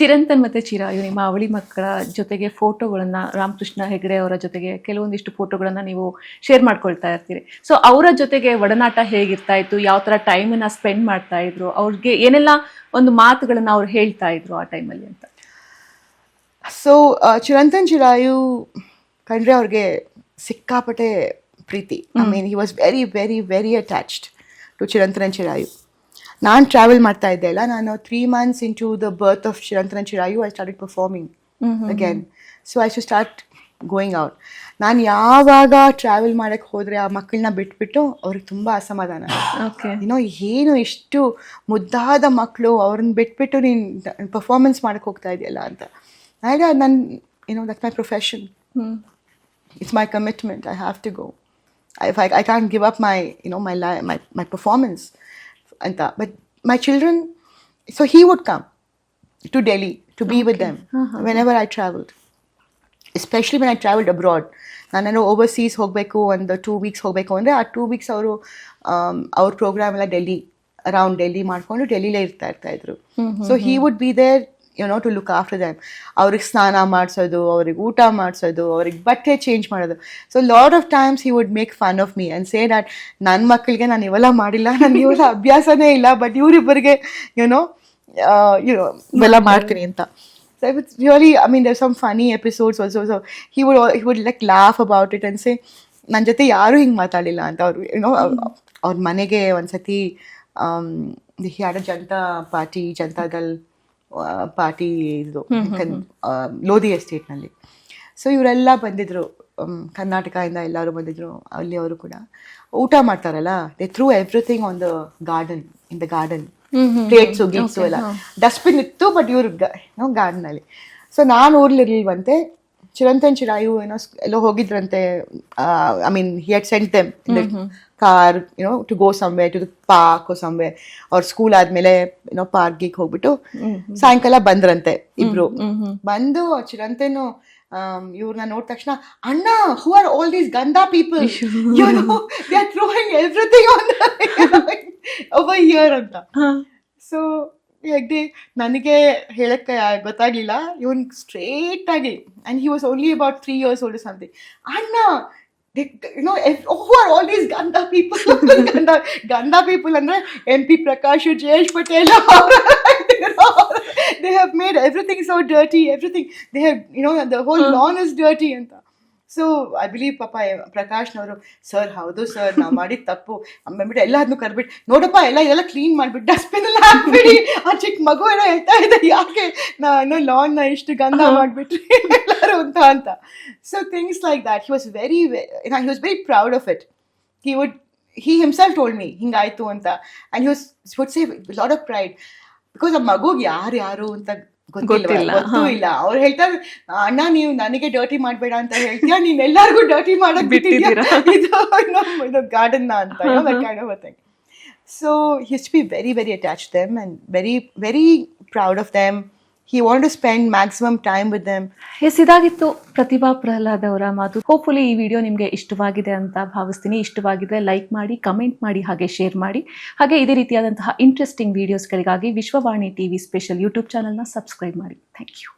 ಚಿರಂತನ್ ಮತ್ತೆ ಚಿರಾಯು ನಿಮ್ಮ ಅವಳಿ ಮಕ್ಕಳ ಜೊತೆಗೆ ಫೋಟೋಗಳನ್ನು ರಾಮಕೃಷ್ಣ ಹೆಗಡೆ ಅವರ ಜೊತೆಗೆ ಕೆಲವೊಂದಿಷ್ಟು ಫೋಟೋಗಳನ್ನು ನೀವು ಶೇರ್ ಮಾಡ್ಕೊಳ್ತಾ ಇರ್ತೀರಿ. ಸೊ ಅವರ ಜೊತೆಗೆ ಒಡನಾಟ ಹೇಗಿರ್ತಾ ಇತ್ತು? ಯಾವ ಥರ ಟೈಮನ್ನು ಸ್ಪೆಂಡ್ ಮಾಡ್ತಾ ಇದ್ರು? ಅವ್ರಿಗೆ ಏನೆಲ್ಲ ಒಂದು ಮಾತುಗಳನ್ನು ಅವ್ರು ಹೇಳ್ತಾ ಇದ್ರು ಆ ಟೈಮಲ್ಲಿ ಅಂತ? ಸೊ ಚಿರಂತನ್ ಚಿರಾಯು ಕಂಡ್ರೆ ಅವ್ರಿಗೆ ಸಿಕ್ಕಾಪಟ್ಟೆ ಪ್ರೀತಿ. I mean he was very very very attached to Chirantan Chirayu ನಾನು ಟ್ರಾವೆಲ್ ಮಾಡ್ತಾ ಇದ್ದೆ ಅಲ್ಲ ನಾನು three months into the birth of Chirantan Chirayu I started performing again so I should start going out ನಾನು ಯಾವಾಗ ಟ್ರಾವೆಲ್ ಮಾಡಕ್ಕೆ ಹೋದರೆ ಆ ಮಕ್ಕಳನ್ನ ಬಿಟ್ಬಿಟ್ಟು ಅವ್ರಿಗೆ ತುಂಬ ಅಸಮಾಧಾನ. ಓಕೆ ಏನೋ ಏನು ಇಷ್ಟು ಮುದ್ದಾದ ಮಕ್ಕಳು ಅವ್ರನ್ನ ಬಿಟ್ಬಿಟ್ಟು ನೀನು ಪರ್ಫಾರ್ಮೆನ್ಸ್ ಮಾಡಕ್ಕೆ ಹೋಗ್ತಾ ಇದೆಯಲ್ಲ ಅಂತ. ಆಗ ನನ್ನ ಏನೋ that my profession it's my commitment I have to go I I can give up my you know my ಲೈ my my li- my, my performance. And that. But my children, so he would come to Delhi to be with them whenever I traveled. Especially when I traveled abroad. ನಾನು overseas ಹೋಗಬೇಕು ಒಂದು two weeks ಹೋಗಬೇಕು ಅಂದರೆ ಆ two weeks ಅವರು ಅವ್ರ program ಎಲ್ಲ Delhi around Delhi ಮಾಡಿಕೊಂಡು ಡೆಲ್ಲಿಲೇ ಇರ್ತಾ ಇರ್ತಾ ಇದ್ರು so he would be there you know to look after them ಅವ್ರಿಗೆ ಸ್ನಾನ ಮಾಡಿಸೋದು ಅವ್ರಿಗೆ ಊಟ ಮಾಡಿಸೋದು ಅವ್ರಿಗೆ ಬಟ್ಟೆ ಚೇಂಜ್ ಮಾಡೋದು. So lot of times he would make fun of me and say that ನನ್ನ ಮಕ್ಕಳಿಗೆ ನಾನು ಇವೆಲ್ಲ ಮಾಡಿಲ್ಲ ನನಗೆ ಇವೆಲ್ಲ ಅಭ್ಯಾಸನೇ ಇಲ್ಲ ಬಟ್ ಇವರಿಬ್ಬರಿಗೆ ಯುನೋ ಯುನೋ ಇವೆಲ್ಲ ಮಾಡ್ತೀನಿ ಅಂತ. So it was really, I mean, there's some funny episodes also. So he would he would like laugh about it and say, ನನ್ನ ಜೊತೆ ಯಾರೂ ಹಿಂಗೆ ಮಾತಾಡಿಲ್ಲ ಅಂತ ಅವ್ರು ಏನೋ ಅವ್ರ ಮನೆಗೆ ಒಂದು ಸತಿ ಹ್ಯಾಡ ಜನತಾ ಪಾರ್ಟಿ ಜನತಾದಲ್ ಪಾರ್ಟಿ ಇದು ಲೋಧಿ ಎಸ್ಟೇಟ್ ಲೋಧಿ ಎಸ್ಟೇಟ್ನಲ್ಲಿ. ಸೊ ಇವರೆಲ್ಲ ಬಂದಿದ್ರು ಕರ್ನಾಟಕ ಕರ್ನಾಟಕದಿಂದ ಎಲ್ಲರೂ ಬಂದಿದ್ರು ಅಲ್ಲಿ ಅವರು ಕೂಡ. ಊಟ ಮಾಡ್ತಾರಲ್ಲ they throw everything on the garden in the garden plates ಗೀಟ್ಸು ಎಲ್ಲ. ಡಸ್ಟ್ಬಿನ್ ಇತ್ತು ಬಟ್ ಇವ್ರು ಗಾರ್ಡನ್ ಅಲ್ಲಿ. ಸೊ ನಾನು ಊರ್ಲಿರ್ಲಿಲ್ವಂತೆ ಚಿರಂತನ್ ಚಿರಾಯು ಏನೋ ಎಲ್ಲೋ ಹೋಗಿದ್ರಂತೆ I mean he had sent them car you know to go somewhere to the park somewhere ಅವ್ರ ಸ್ಕೂಲ್ ಆದ್ಮೇಲೆ ಏನೋ ಪಾರ್ಕಿಗೆ ಹೋಗ್ಬಿಟ್ಟು ಸಾಯಂಕಾಲ ಬಂದ್ರಂತೆ ಇಬ್ರು ಬಂದು ಚಿರಂತೇನು ಇವ್ರನ್ನ ನೋಡಿದ ತಕ್ಷಣ ಅಣ್ಣ who are all these ಗಂದಾ people you know they are throwing everything on over here ಅಂತ ಸೊ ಹೆಗ್ಡೆ ನನಗೆ ಹೇಳಕ್ಕೆ ಗೊತ್ತಾಗಲಿಲ್ಲ. ಇವನ್ ಸ್ಟ್ರೇಟಾಗಿ and he was only about three years old something ಅಣ್ಣ you know who are all these ಗಂಧ ಪೀಪಲ್ ಗಂಧ ಗಂಧ people ಅಂದರೆ M P Prakash Jayesh Patel they have made everything so dirty everything they have you know the whole lawn is dirty ಅಂತ. So I believe ಪಾಪ ಪ್ರಕಾಶ್ನವರು sir ಹೌದು sir ನಾವು ಮಾಡಿದ ತಪ್ಪು. ಅಂದ್ಬಿಟ್ಟು ಎಲ್ಲ ಅದನ್ನು ಕರ್ಬಿಟ್ಟು ನೋಡಪ್ಪ ಎಲ್ಲ ಇದೆಲ್ಲ ಕ್ಲೀನ್ ಮಾಡಿಬಿಟ್ಟು ಡಸ್ಟ್ಬಿನ್ ಎಲ್ಲ ಹಾಕ್ಬಿಡಿ. ಆ ಚಿಕ್ಕ ಮಗು ಏನೋ ಹೇಳ್ತಾ ಇದೆ ಯಾಕೆ? ನಾನು ಲಾನ್ನ ಇಷ್ಟು ಗಂಧ ಮಾಡಿಬಿಟ್ರಿ ಎಲ್ಲರೂ ಅಂತ ಅಂತ. So things like that he was very he was very proud of it he would he himself told me ಹಿಂಗಾಯ್ತು ಅಂತ. And he was would say lot of pride because ಆ ಮಗುಗೆ ಯಾರು ಯಾರು ಅಂತ ಗೊತ್ತಿಲ್ಲ ಗೊತ್ತಿಲ್ಲ, ಗೊತ್ತೂ ಇಲ್ಲ. ಅವ್ರು ಹೇಳ್ತಾರೆ ಅಣ್ಣ ನೀವು ನನಗೆ ಡರ್ಟಿ ಮಾಡಬೇಡ ಅಂತ ಹೇಳ್ತೀಯ? ನೀನ್ ಎಲ್ಲಾರ್ಗು ಡರ್ಟಿ ಮಾಡಕ್ ಬಿಟ್ಟಿದ್ದೀರಾ? ಇದು ಗಾರ್ಡನ್ ಅಂತ so he's be very very attach them and very very proud of them he want to spend maximum time with them S ಇದಾಗಿತ್ತು ಪ್ರತಿಭಾ ಪ್ರಹ್ಲಾದ್ ಅವರ ಮಾತು. ಹೋಪ್ಫುಲಿ ಈ ವಿಡಿಯೋ ನಿಮಗೆ ಇಷ್ಟವಾಗಿದೆ ಅಂತ ಭಾವಿಸ್ತೀನಿ. ಇಷ್ಟವಾಗಿದೆ ಲೈಕ್ ಮಾಡಿ ಕಮೆಂಟ್ ಮಾಡಿ, ಹಾಗೆ ಶೇರ್ ಮಾಡಿ. ಹಾಗೆ ಇದೇ ರೀತಿಯಾದಂತಹ ಇಂಟ್ರೆಸ್ಟಿಂಗ್ ವಿಡಿಯೋಸ್ಗಳಿಗಾಗಿ ವಿಶ್ವವಾಣಿ ಟಿವಿ ಸ್ಪೆಷಲ್ ಯೂಟ್ಯೂಬ್ ಚಾನಲ್ನ ಸಬ್ಸ್ಕ್ರೈಬ್ ಮಾಡಿ. Thank you